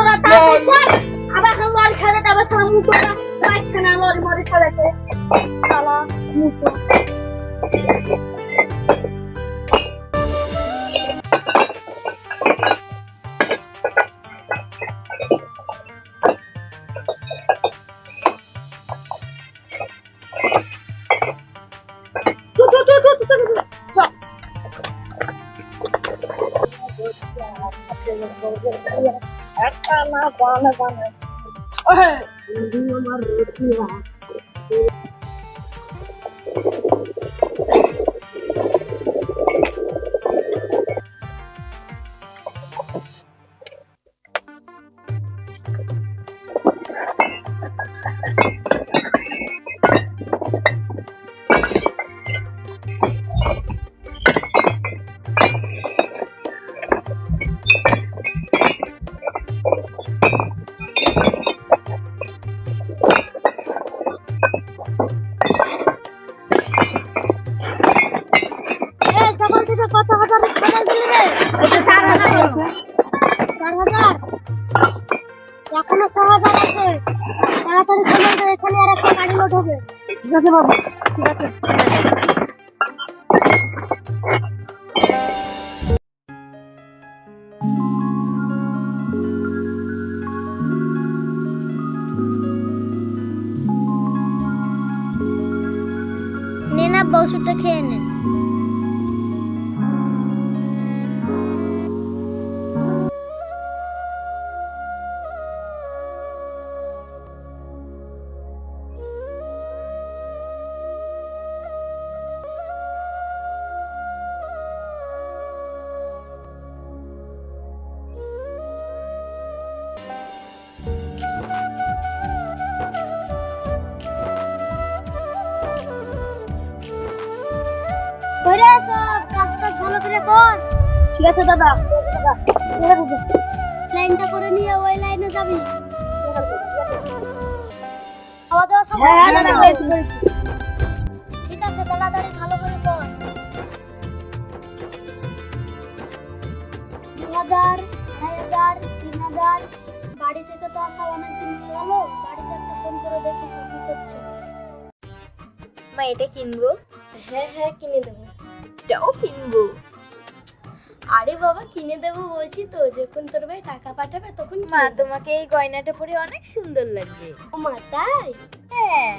তোরা কর। আবার লরি সাজাতে আবার শামু তোরা পায়খানা লরি মরি সাজাতে শালা মুখো। টু, আমার ঠিক আছে বাবু ঠিক আছে সব কাজ টাজ ভালো করে কর। ঠিক আছে দাদা। লাইনটা করে নিয়ে ওই লাইনে যাবি। খাওয়া দাওয়া সব হ্যাঁ হ্যাঁ ঠিক আছে তাড়াতাড়ি ভালো করে কর। দু হাজার আড়াই হাজার তিন হাজার। বাড়ি থেকে তো আসা অনেক দিন হয়ে গেল। বাড়িতে একটা ফোন করে দেখি সব কি করছে। মা এটা কিনবো? হ্যাঁ হ্যাঁ কিনে দেবো। এটাও কিনবো। আরে বাবা কিনে দেবো বলছি তো যখন তোর ভাই টাকা পাঠাবে তখন মা তোমাকে এই গয়নাটা পরে অনেক সুন্দর লাগবে। ও মা তাই? হ্যাঁ।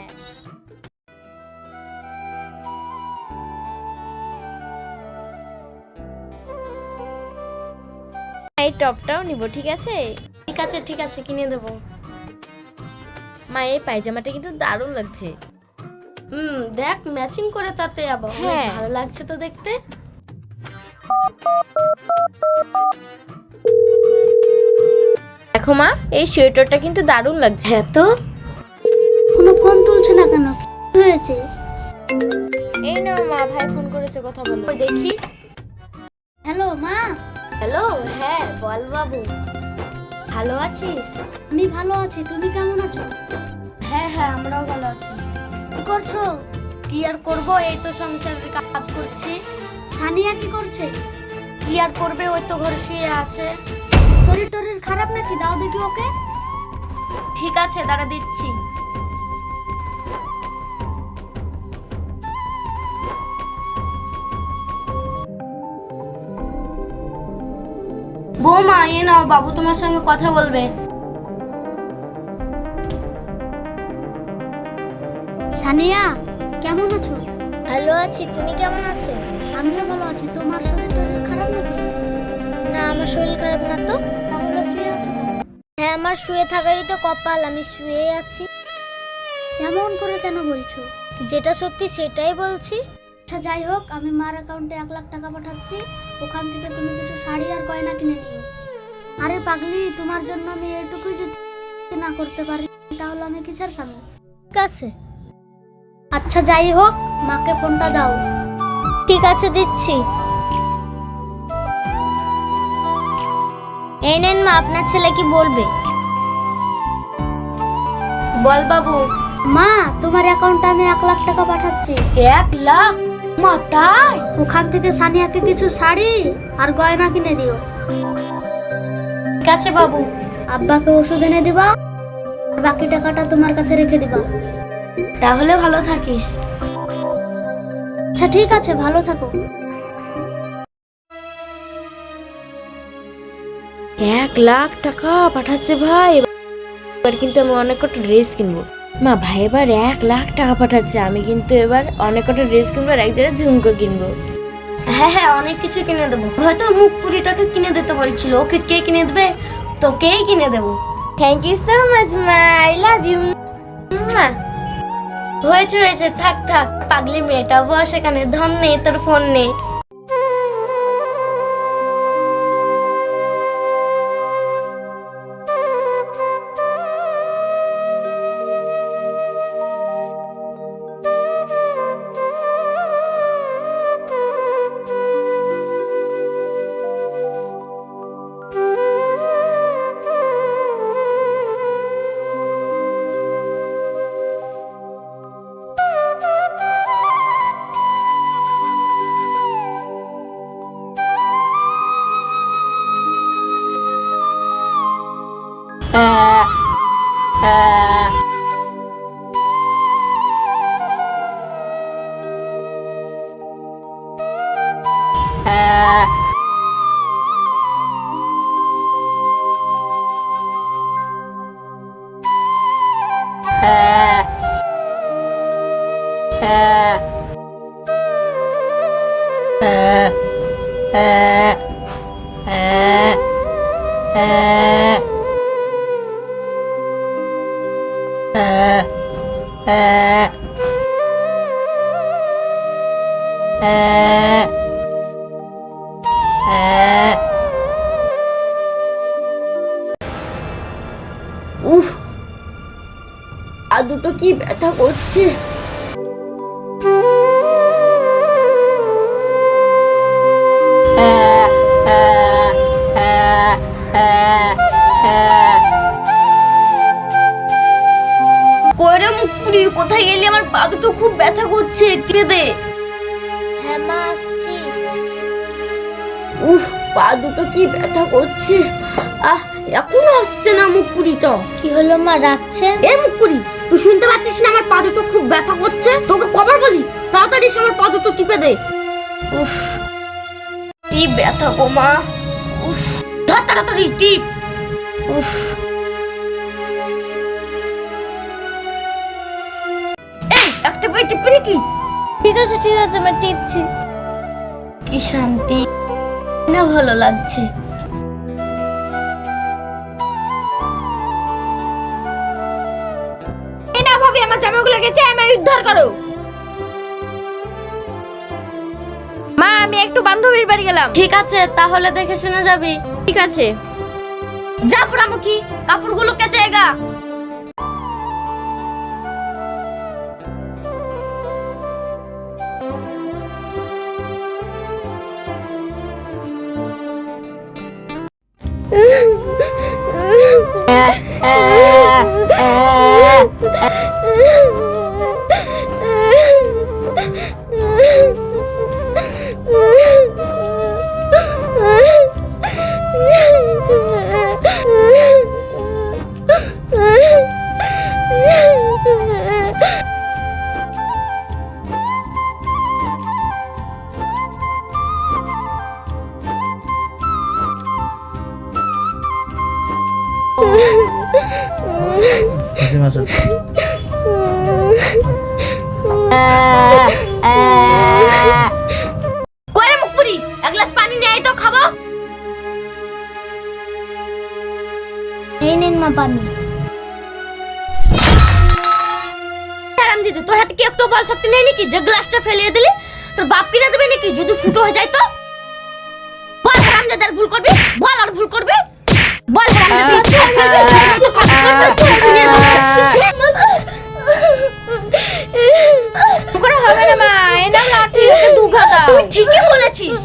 এই টপটাও নিব ঠিক আছে? ঠিক আছে ঠিক আছে কিনে দেবো। মা এই পায়জামাটা কিন্তু দারুণ লাগছে। হুম দেখ ম্যাচিং করে তাতে আবার হ্যাঁ। ভালো লাগছে তো দেখতে। দেখো মা এই সোয়েটারটা কিন্তু দারুণ লাগছে। এত? কোনো ফোন তুলছে না কেন? কি হয়েছে? এই না মা ভাই ফোন করেছে কথা বলো। ওই দেখি। হ্যালো মা? হ্যালো হ্যাঁ বল বাবু। ভালো আছিস? আমি ভালো আছি তুমি কেমন আছো? হ্যাঁ হ্যাঁ আমরাও ভালো আছি। করছ? কি আর করব? এই তো সংসারের কাজ করছি। সানিয়া কি করছে? কি আর করবে? ওই তো ঘরে শুয়ে আছে। শরীর টরীর খারাপ নাকি? দাও দেখি ওকে। ঠিক আছে, দাঁড়া দিচ্ছি। বৌমা, এ নাও, বাবু তোমার সঙ্গে কথা বলবে। সানিয়া কেমন আছো? ভালো আছি তুমি কেমন আছো? আমিও ভালো আছি। তোমার শরীর টরীর খারাপ নাকি? না আমার শরীর খারাপ না তো। তাহলে শুয়ে আছো হ্যাঁ আমার শুয়ে থাকারই তো কপাল আমি শুয়ে আছি। এমন করে কেন বলছো? যেটা সত্যি সেটাই বলছি। আচ্ছা যাই হোক আমি মার অ্যাকাউন্টে এক লাখ টাকা পাঠাচ্ছি। ওখান থেকে তুমি কিছু শাড়ি আর গয়না কিনে নিও। আরে পাগলি তোমার জন্য আমি এটুকুই যদি না করতে পারি তাহলে আমি কিসের স্বামী? ঠিক আছে। আচ্ছা যাই হোক মাকে ফোনটা দাও। ঠিক আছে দিচ্ছি। এই নেন মা আপনার ছেলে কি বলবে? বল বাবু। মা তোমার অ্যাকাউন্টে আমি এক লাখ টাকা পাঠাচ্ছি। এক লাখ? মা তাই? ওখান থেকে সানিয়াকে কিছু শাড়ি আর গয়না কিনে দিও। ঠিক আছে বাবু। আব্বাকে ওষুধ এনে দিবা বাকি টাকাটা তোমার কাছে রেখে দিবা। তাহলে ভালো থাকিস। আচ্ছা ঠিক আছে ভালো থাকো। এক লাখ টাকা পাঠাচ্ছে ভাই। এবার কিন্তু আমি অনেক কটা ড্রেস কিনবো। মা ভাই এবার এক লাখ টাকা পাঠাচ্ছে। আমি কিন্তু এবার অনেক কটা ড্রেস কিনবো আর এক জায়গায় ঝুমকো কিনবো। হ্যাঁ হ্যাঁ অনেক কিছু কিনে দেবো। হয়তো মুখ পুরিটাকে কিনে দিতে বলেছিল। ওকে কে কিনে দেবে? তোকেই কিনে দেবো। থ্যাংক ইউ সো মাচ মা আই লাভ ইউ হয়েছে হয়েছে। থাক থাক। পাগলি মেয়েটা বস এখানে ধন নেই তোর ফোন নেই। উফ আর দুটো কি ব্যথা করছে? মুখ পুরি কোথায় গেলি আমার পা দুটো খুব ব্যথা করছে টিপে দে হ্যাঁ মা আসছি। উফ পা দুটো কি ব্যথা করছে? আহ এখনও আসছে না মুখ পুরিটা কি হলো মা রাখছেন এ মুখ পুরি তুই শুনতে পাচ্ছিস না আমার পা দুটো খুব ব্যথা করছে? তোকে কবার বলি তাড়াতাড়ি এসে আমার পা দুটো টিপে দে। উফ কি ব্যথা গো মা। উফ ধর তাড়াতাড়ি টিপ। উফ। এই একটা বই টিপবি নাকি ঠিক আছে ঠিক আছে আমি টিপছি। কি শান্তি। না ভালো লাগছে। ভাবি আমার জামাগুলো গেছে আমি উদ্ধার করো। মা আমি একটু বান্ধবীর বাড়ি গেলাম। ঠিক আছে তাহলে দেখে শুনে যাবি। ঠিক আছে। যা পোড়ামুখী কাপড়গুলো কে জায়গা কয়রে মুখ পুরি? এক গ্লাস পানি নিয়ে তো খাব। এই নিন মা পানি। তোর হাতে কি একটু বল শক্তি নেই নাকি? যে গ্লাসটা ফেলিয়ে দিলি তোর বাপ কিনে দেবে নাকি? যদি ফুটো হয়ে যায় তো? বল হারামজাদি আর ভুল করবি? বল আর ভুল করবি? করেছিস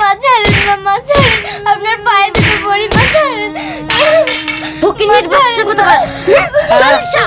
মা ছাড়েন মা ছাড়েন আপনার পায়ে দুটো পড়ি মা ছাড়েন ফকিনের বাচ্চা